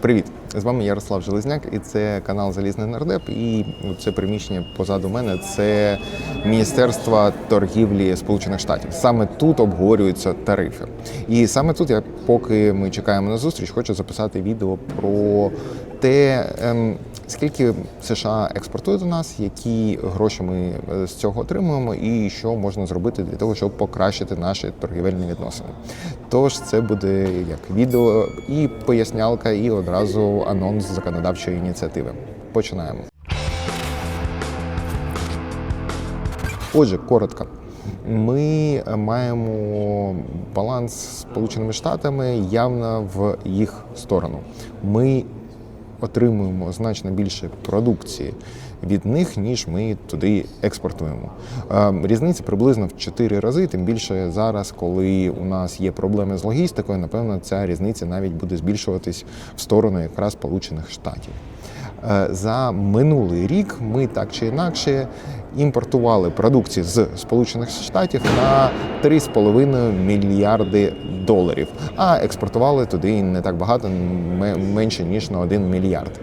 Привіт! З вами Ярослав Железняк, і це канал Залізний Нардеп. І це приміщення позаду мене це Міністерство торгівлі Сполучених Штатів. Саме тут обговорюються тарифи. І саме тут я, поки ми чекаємо на зустріч, хочу записати відео про те, ем, скільки США експортує до нас, які гроші ми е, з цього отримуємо, і що можна зробити для того, щоб покращити наші торгівельні відносини. Тож це буде як відео і пояснялка, і одразу анонс законодавчої ініціативи. Починаємо. Отже, коротко. Ми маємо баланс з Сполученими Штатами явно в їх сторону. Ми отримуємо значно більше продукції від них, ніж ми туди експортуємо. Е, Різниця приблизно в 4 рази, тим більше зараз, коли у нас є проблеми з логістикою, напевно, ця різниця навіть буде збільшуватись в сторону якраз Сполучених Штатів. Е, За минулий рік ми так чи інакше імпортували продукцію з Сполучених Штатів на 3,5 мільярди доларів, а експортували туди не так багато, менше ніж на 1 мільярд.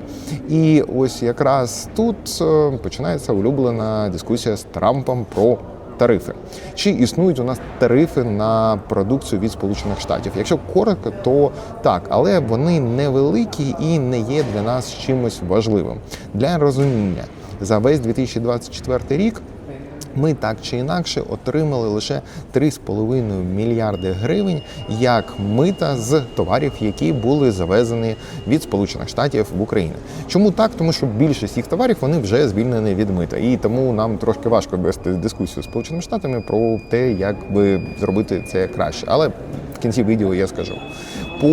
І ось якраз тут е, починається улюблена дискусія з Трампом про тарифи. Чи існують у нас тарифи на продукцію від Сполучених Штатів? Якщо коротко, то так, але вони невеликі і не є для нас чимось важливим. Для розуміння за весь 2024 рік. Ми так чи інакше отримали лише 3,5 мільярди гривень як мита з товарів, які були завезені від Сполучених Штатів в Україну. Чому так? Тому що більшість їх товарів вони вже звільнені від мита, і тому нам трошки важко вести дискусію з Сполученими Штатами про те, як би зробити це краще. Але кінці відео я скажу. По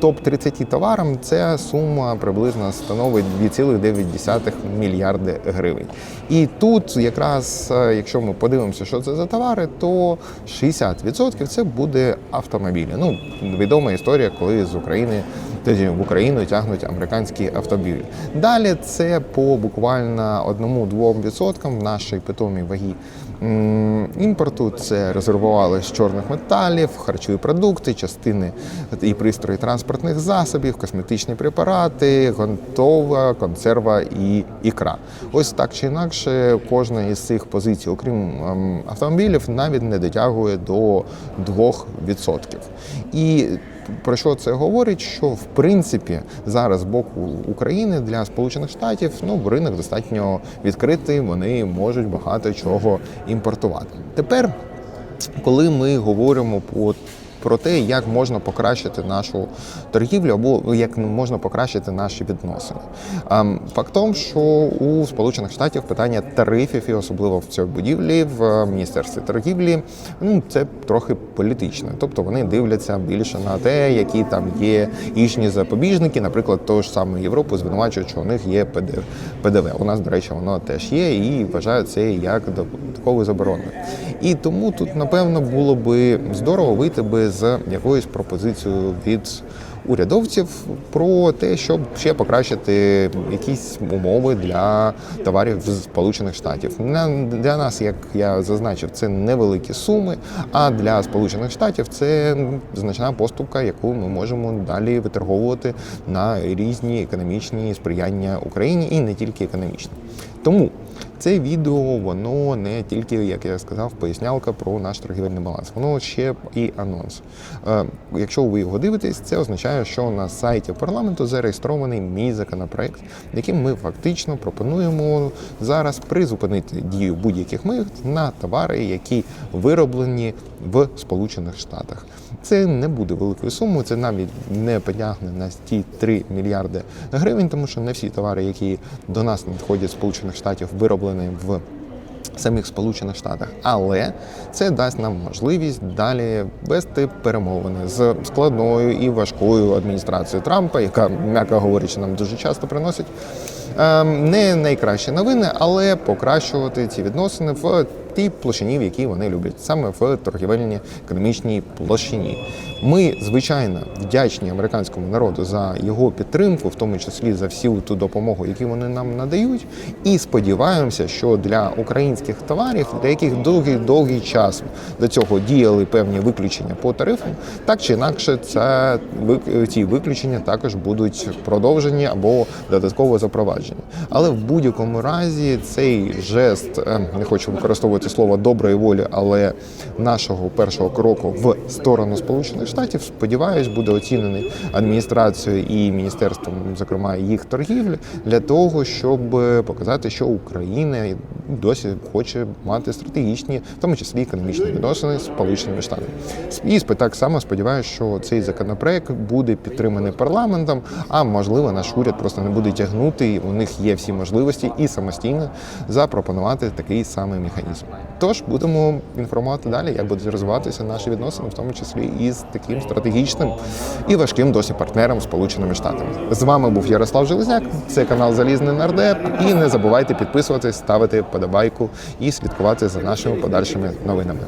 топ-30 товарам ця сума приблизно становить 2,9 мільярди гривень. І тут якраз, е, якщо ми подивимося, що це за товари, то 60% це буде автомобілі. Ну, відома історія, коли з України тоді в Україну тягнуть американські автомобілі. Далі це по буквально 1-2% нашої питомій ваги м, імпорту. Це резервували з чорних металів, харчові продукти, частини і пристрої транспортних засобів, косметичні препарати, готова консерва і ікра. Ось так чи інакше, кожна із цих позицій, окрім ем, автомобілів, навіть не дотягує до 2%. І про що це говорить? Що в принципі зараз з боку України для Сполучених Штатів ну ринок достатньо відкритий, вони можуть багато чого імпортувати. Тепер, коли ми говоримо по про те, як можна покращити нашу торгівлю або як можна покращити наші відносини. Ем, Факт том, що у Сполучених Штатів питання тарифів, і особливо в цій будівлі, в міністерстві торгівлі, ну це трохи політичне. Тобто вони дивляться більше на те, які там є ішні запобіжники, наприклад, того ж саме Європу звинувачують, що у них є ПДВ. У нас, до речі, воно теж є, і вважають це як додатковою забороною. І тому тут, напевно, було би здорово вийти би з якоюсь пропозицією від урядовців про те, щоб ще покращити якісь умови для товарів з Сполучених Штатів. Для нас, як я зазначив, це невеликі суми, а для Сполучених Штатів це значна поступка, яку ми можемо далі виторговувати на різні економічні сприяння Україні і не тільки економічні. Тому це відео, воно не тільки, як я сказав, пояснялка про наш торгівельний баланс. Воно ще і анонс. Е, Якщо ви його дивитесь, це означає, що на сайті парламенту зареєстрований мій законопроект, яким ми фактично пропонуємо зараз призупинити дію будь-яких мит на товари, які вироблені в Сполучених Штатах. Це не буде великою сумою, це навіть не потягне на ті 3 мільярди гривень, тому що не всі товари, які до нас надходять з Сполучених Штатів, вироблені в самих Сполучених Штатах, але це дасть нам можливість далі вести перемовини з складною і важкою адміністрацією Трампа, яка, м'яко говорячи, нам дуже часто приносить ем, не найкращі новини, але покращувати ці відносини в тій площині, в якій вони люблять, саме в торгівельній економічній площині. Ми, звичайно, вдячні американському народу за його підтримку, в тому числі за всю ту допомогу, яку вони нам надають, і сподіваємося, що для українських товарів, для яких довгий довгий час до цього діяли певні виключення по тарифам, так чи інакше, це ці виключення також будуть продовжені або додатково запроваджені. Але в будь-якому разі цей жест е, не хочу використовувати слово доброї волі, але нашого першого кроку в сторону Сполучених Штатів, сподіваюсь, буде оцінений адміністрацією і міністерством, зокрема їх торгівлі, для того, щоб показати, що Україна досі хоче мати стратегічні, в тому числі економічні відносини з Сполученими Штатами. І так само сподіваюся, що цей законопроект буде підтриманий парламентом, а можливо, наш уряд просто не буде тягнути. і У них є всі можливості і самостійно запропонувати такий самий механізм. Тож будемо інформувати далі, як будуть розвиватися наші відносини, в тому числі і з таким стратегічним і важким досі партнером Сполученими Штатами. З вами був Ярослав Железняк. Це канал Залізний Нардеп. І не забувайте підписуватись, ставити подобайку і слідкувати за нашими подальшими новинами.